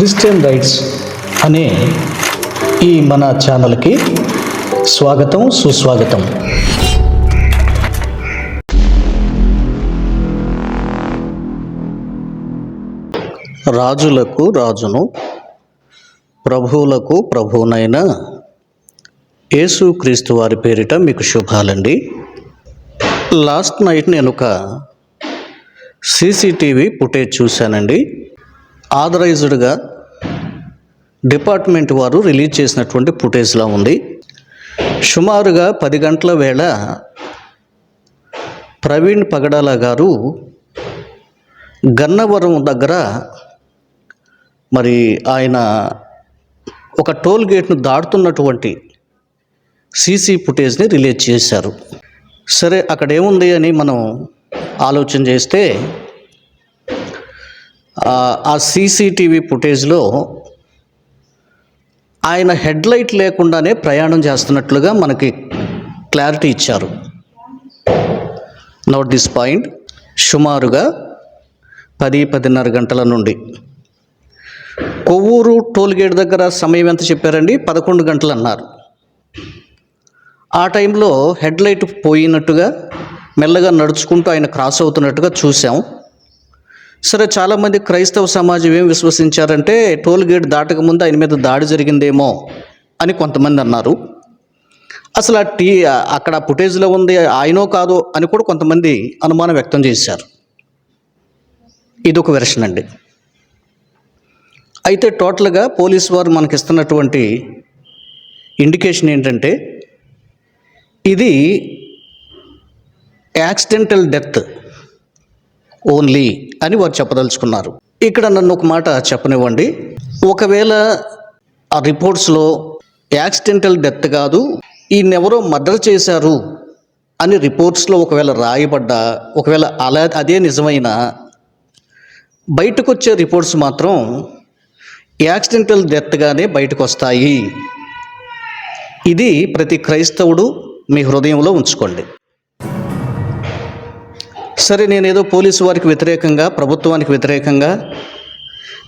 Christian rights అనే ఈ మన ఛానల్కి స్వాగతం సుస్వాగతం. రాజులకు రాజును ప్రభువులకు ప్రభువునైన యేసుక్రీస్తు వారి పేరిట మీకు శుభాలండి. లాస్ట్ నైట్ నేను ఒక సీసీటీవీ ఫుటేజ్ చూశానండి. ఆథరైజ్డ్గా డిపార్ట్మెంట్ వారు రిలీజ్ చేసినటువంటి ఫుటేజ్లా ఉంది. సుమారుగా పది గంటల వేళ ప్రవీణ్ పగడాల గారు గన్నవరం దగ్గర మరి ఆయన ఒక టోల్ గేట్ను దాటుతున్నటువంటి సీసీ ఫుటేజ్ని రిలీజ్ చేశారు. సరే అక్కడ ఏముంది అని మనం ఆలోచన చేస్తే ఆ- సీసీటీవీ ఫుటేజ్లో ఆయన హెడ్లైట్ లేకుండానే ప్రయాణం చేస్తున్నట్లుగా మనకి క్లారిటీ ఇచ్చారు. నోట్ దిస్ పాయింట్ సుమారుగా పది పదిన్నర గంటల నుండి. కొవ్వూరు టోల్గేట్ దగ్గర సమయం ఎంత చెప్పారండి? పదకొండు గంటలు అన్నారు. ఆ టైంలో హెడ్లైట్ పోయినట్టుగా మెల్లగా నడుచుకుంటూ ఆయన క్రాస్ అవుతున్నట్టుగా చూసాం సరే చాలామంది క్రైస్తవ సమాజం ఏం విశ్వసించారంటే టోల్ గేట్ దాటక ముందు ఆయన మీద దాడి జరిగిందేమో అని కొంతమంది అన్నారు. అసలు ఆ టీ అక్కడ ఫుటేజ్లో ఉంది ఆయనో కాదో అని కూడా కొంతమంది అనుమానం వ్యక్తం చేశారు. ఇది ఒక వెర్షన్ అండి. అయితే టోటల్గా పోలీస్ వారు మనకి ఇస్తున్నటువంటి ఇండికేషన్ ఏంటంటే ఇది యాక్సిడెంటల్ డెత్ ఓన్లీ. అని వారు చెప్పదలుచుకున్నారు. ఇక్కడ నన్ను ఒక మాట చెప్పనివ్వండి. ఒకవేళ ఆ రిపోర్ట్స్లో యాక్సిడెంటల్ డెత్ కాదు ఈయనెవరో మర్డర్ చేశారు అని రిపోర్ట్స్లో ఒకవేళ రాయబడ్డా ఒకవేళ అలా అదే నిజమైనా బయటకు వచ్చే రిపోర్ట్స్ మాత్రం యాక్సిడెంటల్ డెత్గానే బయటకు వస్తాయి ఇది ప్రతి క్రైస్తవుడు మీ హృదయంలో ఉంచుకోండి. సరే నేనేదో పోలీసు వారికి వ్యతిరేకంగా ప్రభుత్వానికి వ్యతిరేకంగా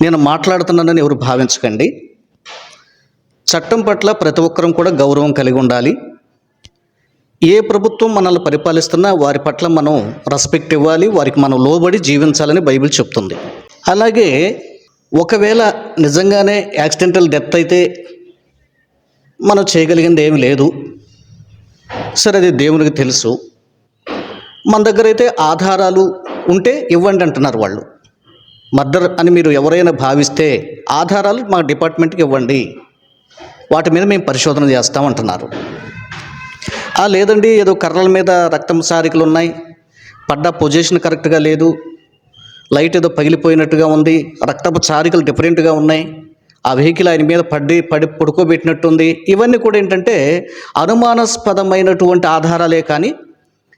నేను మాట్లాడుతున్నానని ఎవరు భావించకండి. చట్టం పట్ల ప్రతి ఒక్కరం కూడా గౌరవం కలిగి ఉండాలి. ఏ ప్రభుత్వం మనల్ని పరిపాలిస్తున్నా వారి పట్ల మనం రెస్పెక్ట్ ఇవ్వాలి వారికి మనం లోబడి జీవించాలని బైబిల్ చెప్తుంది. అలాగే ఒకవేళ నిజంగానే యాక్సిడెంటల్ డెత్ అయితే మనం చేయగలిగింది ఏమి లేదు. సరే అది దేవునికి తెలుసు. మన దగ్గర అయితే ఆధారాలు ఉంటే ఇవ్వండి అంటున్నారు వాళ్ళు. మర్డర్ అని మీరు ఎవరైనా భావిస్తే ఆధారాలు మా డిపార్ట్మెంట్కి ఇవ్వండి. వాటి మీద మేము పరిశోధన చేస్తామంటున్నారు ఆ లేదండి ఏదో కర్రల మీద రక్తం సారికలు ఉన్నాయి. పడ్డ పొజిషన్ కరెక్ట్గా లేదు. లైట్ ఏదో పగిలిపోయినట్టుగా ఉంది. రక్తపు చారికలు డిఫరెంట్గా ఉన్నాయి. ఆ వెహికల్ ఆయన మీద పడి పడి పడుకోబెట్టినట్టుంది. ఇవన్నీ కూడా ఏంటంటే అనుమానాస్పదమైనటువంటి ఆధారాలే కానీ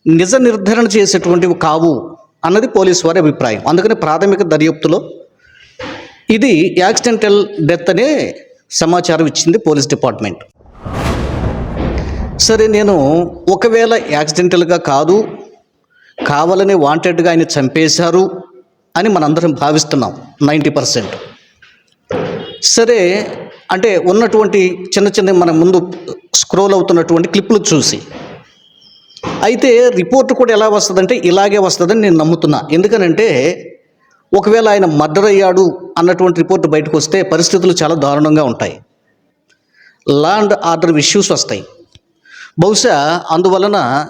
నిజ నిర్ధారణ చేసేటువంటివి కావు అన్నది పోలీసు వారి అభిప్రాయం. అందుకని ప్రాథమిక దర్యాప్తులో ఇది యాక్సిడెంటల్ డెత్ అనే సమాచారం ఇచ్చింది పోలీస్ డిపార్ట్మెంట్. సరే నేను ఒకవేళ యాక్సిడెంటల్గా కాదు కావాలని వాంటెడ్గా ఆయన చంపేశారు అని మనందరం భావిస్తున్నాం నైంటీ పర్సెంట్. సరే అంటే ఉన్నటువంటి చిన్న చిన్న మన ముందు స్క్రోల్ అవుతున్నటువంటి క్లిప్లు చూసి అయితే రిపోర్ట్ కూడా ఎలా వస్తుందంటే ఇలాగే వస్తుందని నేను నమ్ముతున్నా. ఎందుకనంటే ఒకవేళ ఆయన మర్డర్ అయ్యాడు అన్నటువంటి రిపోర్ట్ బయటకు వస్తే పరిస్థితులు చాలా దారుణంగా ఉంటాయి. లా అండ్ ఆర్డర్ ఇష్యూస్ వస్తాయి. బహుశా అందువలన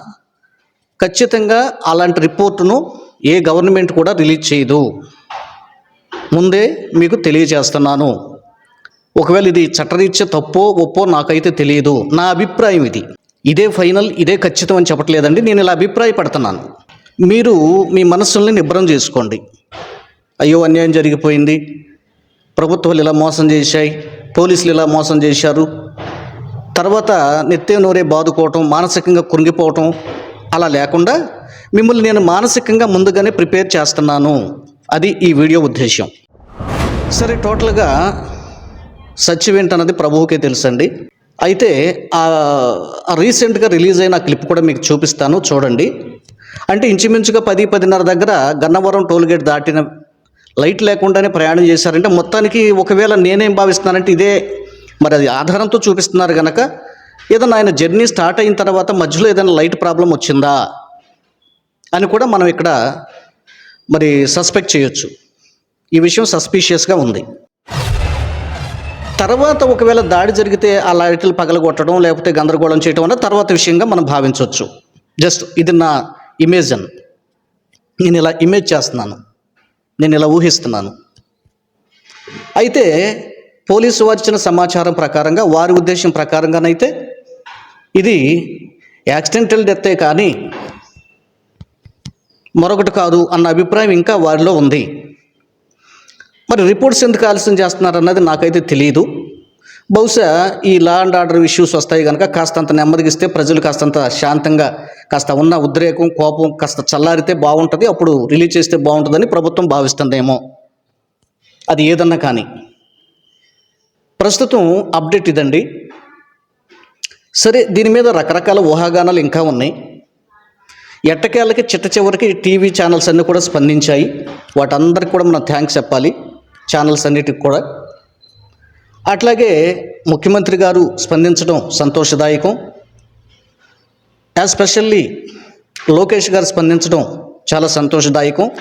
ఖచ్చితంగా అలాంటి రిపోర్టును ఏ గవర్నమెంట్ కూడా రిలీజ్ చేయదు. ముందే మీకు తెలియజేస్తున్నాను. ఒకవేళ ఇది చట్టరీత్యా తప్పో ఒప్పో నాకైతే తెలియదు. నా అభిప్రాయం ఇది. ఇదే ఫైనల్ ఇదే ఖచ్చితం అని చెప్పట్లేదండి. నేను ఇలా అభిప్రాయపడుతున్నాను. మీరు మీ మనస్సుల్ని నిబ్రం చేసుకోండి. అయ్యో అన్యాయం జరిగిపోయింది. ప్రభుత్వాలు ఇలా మోసం చేశాయి. పోలీసులు ఇలా మోసం చేశారు. తర్వాత నెత్తే నోరే బాదుకోవటం మానసికంగా కురింగిపోవటం అలా లేకుండా మిమ్మల్ని నేను మానసికంగా ముందుగానే ప్రిపేర్ చేస్తున్నాను. అది ఈ వీడియో ఉద్దేశం సరే టోటల్గా సత్యం ఏంటన్నది ప్రభువుకే తెలుసండి. అయితే ఆ రీసెంట్గా రిలీజ్ అయిన క్లిప్ కూడా మీకు చూపిస్తాను చూడండి. అంటే ఇంచుమించుగా పది పదిన్నర దగ్గర గన్నవరం టోల్గేట్ దాటిన లైట్ లేకుండానే ప్రయాణం చేశారంటే మొత్తానికి ఒకవేళ నేనేం భావిస్తున్నానంటే ఇదే మరి అది ఆధారంతో చూపిస్తున్నారు కనుక ఏదైనా ఆయన జర్నీ స్టార్ట్ అయిన తర్వాత మధ్యలో ఏదైనా లైట్ ప్రాబ్లం వచ్చిందా అని కూడా మనం ఇక్కడ మరి సస్పెక్ట్ చేయొచ్చు. ఈ విషయం సస్పీషియస్గా ఉంది. తర్వాత ఒకవేళ దాడి జరిగితే ఆ లైట్లు పగలగొట్టడం లేకపోతే గందరగోళం చేయడం అన్న తర్వాత విషయంగా మనం భావించవచ్చు. జస్ట్ ఇది నా ఇమేజన్ నేను ఇలా ఇమేజ్ చేస్తున్నాను. నేను ఇలా ఊహిస్తున్నాను. అయితే పోలీసు వారు ఇచ్చిన సమాచారం ప్రకారంగా వారి ఉద్దేశం ప్రకారంగానైతే ఇది యాక్సిడెంటల్ డెత్తే కానీ మరొకటి కాదు అన్న అభిప్రాయం ఇంకా వారిలో ఉంది. మరి రిపోర్ట్స్ ఎందుకు ఆలస్యం చేస్తున్నారు అన్నది నాకైతే తెలియదు బహుశా ఈ లా అండ్ ఆర్డర్ ఇష్యూస్ వస్తాయి కనుక కాస్తంత నెమ్మదిగిస్తే ప్రజలు కాస్తంత శాంతంగా కాస్త ఉన్న ఉద్రేకం కోపం కాస్త చల్లారితే బాగుంటుంది అప్పుడు రిలీజ్ చేస్తే బాగుంటుందని ప్రభుత్వం భావిస్తుందేమో. అది ఏదన్నా కానీ. ప్రస్తుతం అప్డేట్ ఇదండి. సరే దీని మీద రకరకాల ఊహాగానాలు ఇంకా ఉన్నాయి. ఎట్టకేళ్ళకి చిట్ట చివరికి టీవీ ఛానల్స్ అన్నీ కూడా స్పందించాయి. వాటందరికి కూడా మనం థ్యాంక్స్ చెప్పాలి. ఛానల్స్ అన్నిటికి కూడా. అట్లాగే ముఖ్యమంత్రి గారు స్పందించడం సంతోషదాయకం. ఎస్పెషల్లీ లోకేష్ గారు స్పందించడం చాలా సంతోషదాయకం.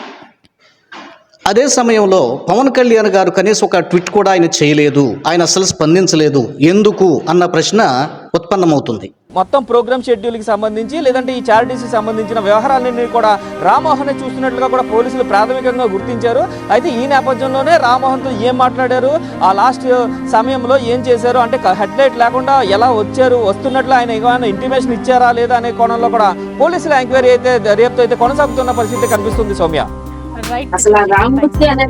అదే సమయంలో పవన్ కళ్యాణ్ గారు కనీసం ఒక ట్వీట్ కూడా ఆయన చేయలేదు. ఆయన అసలు స్పందించలేదు. ఎందుకు? అన్న ప్రశ్న ఉత్పన్నమవుతుంది. మొత్తం ప్రోగ్రామ్ షెడ్యూల్కి సంబంధించి లేదంటే ఈ చారిటీస్కి సంబంధించిన వ్యవహారాలన్నీ కూడా రామ్మోహన్ చూస్తున్నట్లుగా కూడా పోలీసులు ప్రాథమికంగా గుర్తించారు. అయితే ఈ నేపథ్యంలోనే రామ్మోహన్తో ఏం మాట్లాడారు? ఆ లాస్ట్ సమయంలో ఏం చేశారు? అంటే హెడ్ లైట్ లేకుండా ఎలా వచ్చారు? వస్తున్నట్లు ఆయన ఏమైనా ఇంటిమేషన్ ఇచ్చారా లేదా అనే కోణంలో కూడా పోలీసుల ఎంక్వైరీ అయితే రేపుతో అయితే కొనసాగుతున్న పరిస్థితి కనిపిస్తుంది సౌమ్య. రైట్ అసలు రామమూర్తి అనే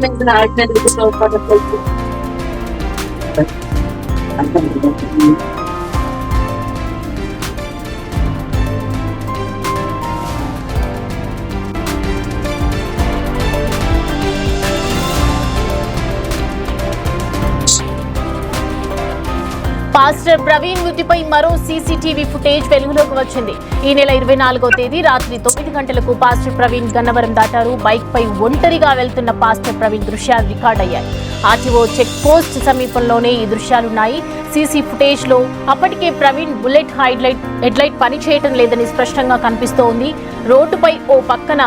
పాస్టర్ ప్రవీణ్ మృతిపై మరో సీసీటీవీ ఫుటేజ్ వెలుగులోకి వచ్చింది. ఈ నెల ఇరవై నాలుగో తేదీ రాత్రి తొమ్మిది గంటలకు పాస్టర్ ప్రవీణ్ గన్నవరం దాటారు. బైక్ పై ఒంటరిగా వెళ్తున్న పాస్టర్ ప్రవీణ్ దృశ్యాలు రికార్డ్ అయ్యాయి ఆర్టీఓ చెక్ పోస్ట్ సమీపంలోనే ఈ దృశ్యాలున్నాయి. సీసీ ఫుటేజ్లో అప్పటికే ప్రవీణ్ బుల్లెట్ హైడ్లైట్ హెడ్లైట్ పనిచేయటం లేదని స్పష్టంగా కనిపిస్తోంది. రోడ్డుపై ఓ పక్కన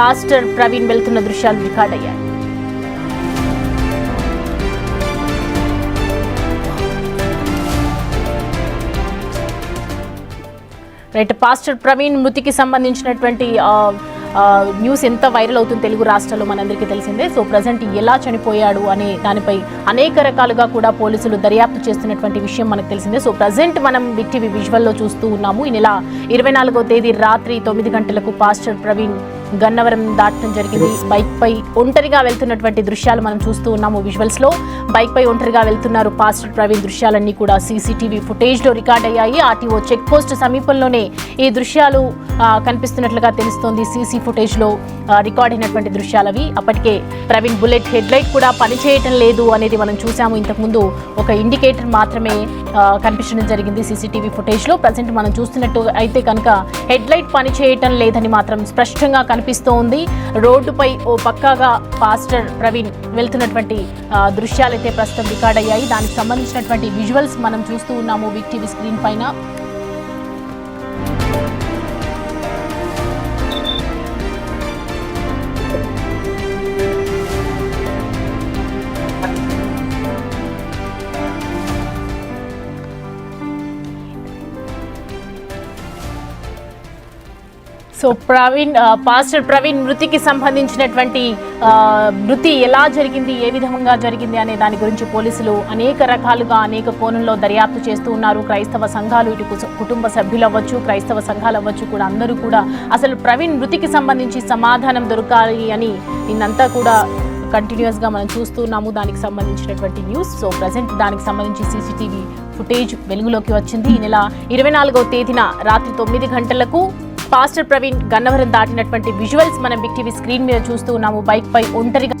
పాస్టర్ ప్రవీణ్ వెళ్తున్న దృశ్యాలు రికార్డ్ రైట్ పాస్టర్ ప్రవీణ్ మృతికి సంబంధించినటువంటి న్యూస్ ఎంత వైరల్ అవుతుంది తెలుగు రాష్ట్రాల్లో మనందరికీ తెలిసిందే. సో ప్రజెంట్ ఎలా చనిపోయాడు అనే దానిపై అనేక రకాలుగా కూడా పోలీసులు దర్యాప్తు చేస్తున్నటువంటి విషయం మనకు తెలిసిందే. సో ప్రజెంట్ మనం బిగ్ విజువల్లో చూస్తూ ఉన్నాము. ఈ నెల ఇరవై నాలుగో తేదీ రాత్రి తొమ్మిది గంటలకు పాస్టర్ ప్రవీణ్ గన్నవరం దాటడం జరిగింది. బైక్ పై ఒంటరిగా వెళ్తున్నటువంటి దృశ్యాలు మనం చూస్తూ ఉన్నాము విజువల్స్లో. బైక్ పై ఒంటరిగా వెళ్తున్నారు పాస్టర్ ప్రవీణ్. దృశ్యాలన్నీ కూడా సీసీటీవీ ఫుటేజ్లో రికార్డ్ అయ్యాయి. ఆర్టీఓ చెక్ పోస్ట్ సమీపంలోనే ఈ దృశ్యాలు కనిపిస్తున్నట్లుగా తెలుస్తోంది. సీసీ ఫుటేజ్లో రికార్డ్ అయినటువంటి దృశ్యాలవి. అప్పటికే ప్రవీణ్ బుల్లెట్ హెడ్ లైట్ కూడా పనిచేయటం లేదు అనేది మనం చూసాము ఇంతకుముందు ఒక ఇండికేటర్ మాత్రమే కనిపించడం జరిగింది సీసీటీవీ ఫుటేజ్లో. ప్రజెంట్ మనం చూస్తున్నట్టు అయితే కనుక హెడ్ లైట్ పనిచేయటం లేదని మాత్రం స్పష్టంగా కనిపిస్తోంది. రోడ్డుపై ఓ పక్కాగా పాస్టర్ ప్రవీణ్ వెళ్తున్నటువంటి దృశ్యాలైతే ప్రస్తుతం రికార్డ్ అయ్యాయి. దానికి సంబంధించినటువంటి విజువల్స్ మనం చూస్తూ ఉన్నాము. విక్ టీవీ స్క్రీన్ పైన. సో ప్రవీణ్ పాస్టర్ ప్రవీణ్ మృతికి సంబంధించినటువంటి మృతి ఎలా జరిగింది ఏ విధంగా జరిగింది అనే దాని గురించి పోలీసులు అనేక రకాలుగా అనేక కోణంలో దర్యాప్తు చేస్తూ ఉన్నారు. క్రైస్తవ సంఘాలు ఇటు కుటుంబ సభ్యులు అవ్వచ్చు క్రైస్తవ సంఘాలు అవ్వచ్చు కూడా అందరూ కూడా అసలు ప్రవీణ్ మృతికి సంబంధించి సమాధానం దొరకాలి అని నిన్నంతా కూడా కంటిన్యూస్గా మనం చూస్తున్నాము దానికి సంబంధించినటువంటి న్యూస్. సో ప్రజెంట్ దానికి సంబంధించి సీసీటీవీ ఫుటేజ్ వెలుగులోకి వచ్చింది. ఈ నెల ఇరవై నాలుగవ తేదీన రాత్రి తొమ్మిది గంటలకు పాస్టర్ ప్రవీణ్ గన్నవరం దాటినటువంటి విజువల్స్ మనం బిగ్ టీవీ స్క్రీన్ మీద చూస్తూ ఉన్నాము. బైక్ పై ఒంటరిగా